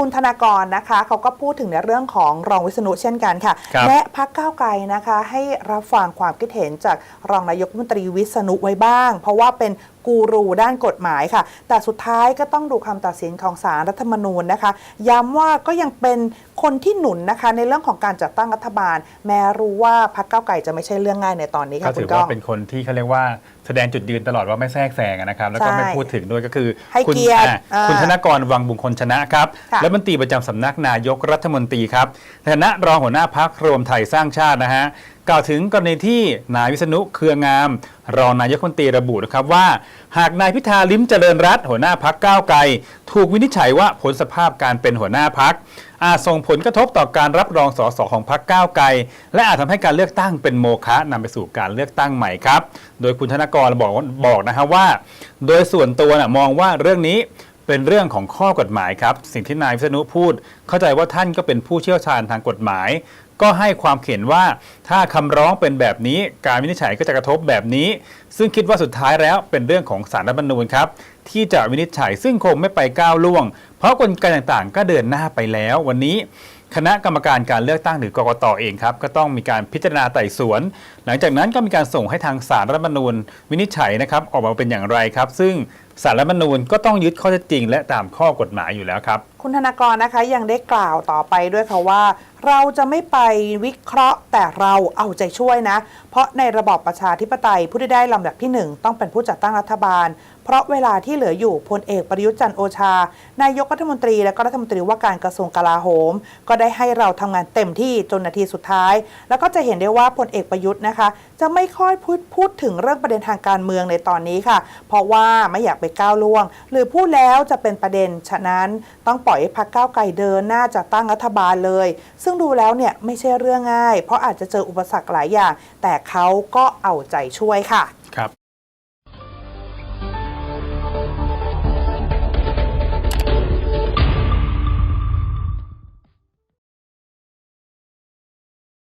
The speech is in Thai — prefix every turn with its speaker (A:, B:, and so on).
A: คุณธนากรนะคะเขาก็พูดถึงในเรื่องของรองวิษณุเช่นกันค่ะ
B: ครับ
A: และพักก้าวไกลนะคะ ให้รับฟังความคิดเห็นจากรองนายกรัฐมนตรีวิษณุไว้บ้าง เพราะว่าเป็นกูรูด้านกฎหมายค่ะ แต่สุดท้ายก็ต้องดูคำตัดสินของศาลรัฐธรรมนูญนะคะ ย้ำว่าก็ยังเป็นคนที่หนุนนะคะ ในเรื่องของการจัดตั้งรัฐบาล แม้รู้ว่าพักก้าวไกลจะไม่ใช่เรื่องง่ายในตอนนี้
B: ก็
A: ค่ะคุ
B: ถื
A: ณ
B: อ
A: ก้
B: ว่า
A: อง
B: เป็นคนที่เขาเรียกว่าแสดงจุดยืนตลอดว่าไม่แทรกแซงอะนะครับ แล้วก็
A: ใช่
B: ไม่พูดถึงด้วยก็คือ
A: ให้
B: คุณ
A: เกียรติ
B: อะ
A: อ่า
B: คุณธนกรวังบุญคนชนะครับ
A: ค่ะ
B: และบัญชีประจำสำนักนายกรัฐมนตรีครับในฐานะรองหัวหน้าพักรวมไทยสร้างชาตินะฮะ กล่าวถึงกรณีที่นายวิษณุเครืองาม รองนายกรัฐมนตรีระบุนะครับว่า หากนายพิธาลิ้มเจริญรัตน์หัวหน้าพักก้าวไกล ถูกวินิจฉัยว่าผลสภาพการเป็นหัวหน้าพักอาจส่งผลกระทบต่อการรับรองสสของพรรคก้าวไกล และอาจทำให้การเลือกตั้งเป็นโมฆะนำไปสู่การเลือกตั้งใหม่ครับ โดยคุณธนกรบอกบอกนะครับว่า โดยส่วนตัวนะมองว่าเรื่องนี้ เป็นเรื่องของข้อกฎหมายครับ สิ่งที่นายวิษณุพูด เข้าใจว่าท่านก็เป็นผู้เชี่ยวชาญทางกฎหมาย ก็ให้ความเห็นว่าถ้าคำร้องเป็นแบบนี้ การวินิจฉัยก็จะกระทบแบบนี้ ซึ่งคิดว่าสุดท้ายแล้วเป็นเรื่องของสารรัฐธรรมนูญครับที่จะวินิจฉัยซึ่งคงไม่ไปก้าวล่วง เพราะกลไกต่างๆ ก็เดินหน้าไปแล้ววันนี้ คณะกรรมการการเลือกตั้งหรือกกตเองครับก็ต้องมีการพิจารณาไต่สวน หลังจากนั้นก็มีการส่งให้ทางสารรัฐมนูญ วินิจฉัยนะครับออกมาเป็นอย่างไรครับ ซึ่งสารรัฐมนูญก็ต้องยึดข้อเท็จจริง และตามข้อกฎหมายอยู่แล้วครับ
A: คุณธนากรนะคะยังได้กล่าวต่อไปด้วยค่ะว่า เราจะไม่ไปวิเคราะห์แต่เราเอาใจช่วยนะ เพราะในระบอบประชาธิปไตยผู้ที่ได้ลำดับที่หนึ่งต้องเป็นผู้จัดตั้งรัฐบาล เพราะเวลาที่เหลืออยู่พลเอกประยุทธ์จันโอชา นายกรัฐมนตรีและก็รัฐมนตรีว่าการกระทรวงกลาโหม ก็ได้ให้เราทำงานเต็มที่จนนาทีสุดท้าย แล้วก็จะเห็นได้ว่าพลเอกประยุทธ์นะคะ จะไม่ค่อยพูดพูดถึงเรื่องประเด็นทางการเมืองในตอนนี้ค่ะ เพราะว่าไม่อยากไปก้าวล่วง หรือพูดแล้วจะเป็นประเด็นฉะนั้นต้องปล่อยให้พรรคก้าวไกลเดินหน้าจัดตั้งรัฐบาลเลย ซึ่งดูแล้วเนี่ยไม่ใช่เรื่องง่าย เพราะอาจจะเจออุปสรรคหลายอย่าง แต่เขาก็เอาใจช่วยค่ะ